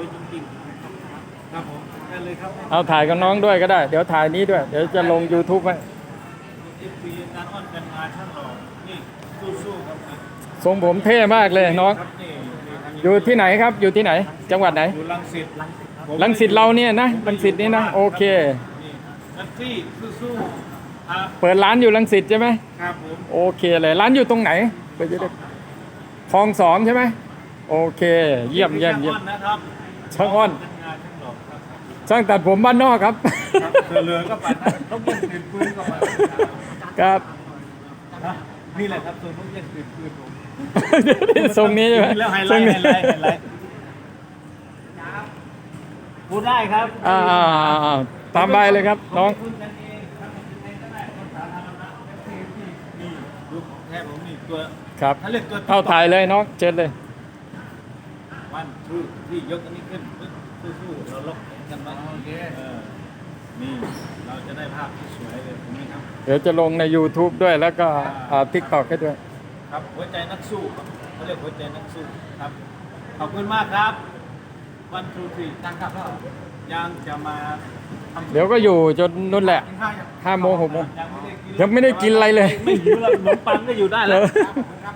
วยจริงๆครับผมได้เลยครับเอาถ่ายกับน้องด้วยก็ได้ เดี๋ยวถ่ายนี้ด้วย เดี๋ยวจะลง YouTube ไว้เอฟซีการอ้อนกันมาช่างหล่อนี่สู้ๆครับนี่ทรงผมเท่มากเลยน้อง ครับนี่นี่ทางนี้อยู่ที่ไหนครับ อยู่ที่ไหน จังหวัดไหน อยู่ลังสิตผมลังสิตเราเนี่ยนะลังสิตนี่นะ โอเค นี่ลังสิตสู้ๆครับเปิดร้านอยู่ลังสิตใช่ไหม ครับผม โอเคเลย ร้านอยู่ตรงไหนเพื่อจะได้คลองสองใช่ไหม โอเค เยี่ยมเยี่ยมเยี่ยมช่างอ้อนนะครับ ช่างอ้อนเป็นงานช่างหล่อครับช่างตัดผมบ้านนอกครับ ครับเรือเรือก็ปั่นนะต้องยังตื่นปืนก็มาครับนะนี่แหละครับตัวต้องยังตื่นปืนผมทรงนี้ใช่ไหมแล้วไฮทไลรงท์ไฮนี้ไลท์ไฮไลท์พูดได้ครับอ่าอ่าอ่าอ่าตามใบเลยครับน้องพูดกันเองครับผมเองก็ได้คนสาธารณะนี่ดูของแท้ผมนี่ตัวครับ ถ้าเรียกตัว เอาถ่ายเลยน้องเชิญเลย วันทูที่ยกอันนี้ขึ้นปึ๊บสู้ๆเราล็อกกันไว้โอเคเออนี่เราจะได้ภาพที่สวยเลยตรงนี้ครับ เดี๋ยวจะลงใน YouTube ด้วยแล้วก็ทิกตอกให้ด้วย ครับหัวใจนักสู้ครับเขาเรียกหัวใจนักสู้ครับ ขอบคุณมากครับ วันทูทีตั้งครับยังจะมาทำเดี๋ยวก็อยู่จนนู่นแหละกินข้าวยังห้าโมงหกโมงยังไม่ได้กินยังไม่ได้กินอะไรเลย ไม่หิวแล้วขนมปังก็อยู่ได้แล้วเลยครับ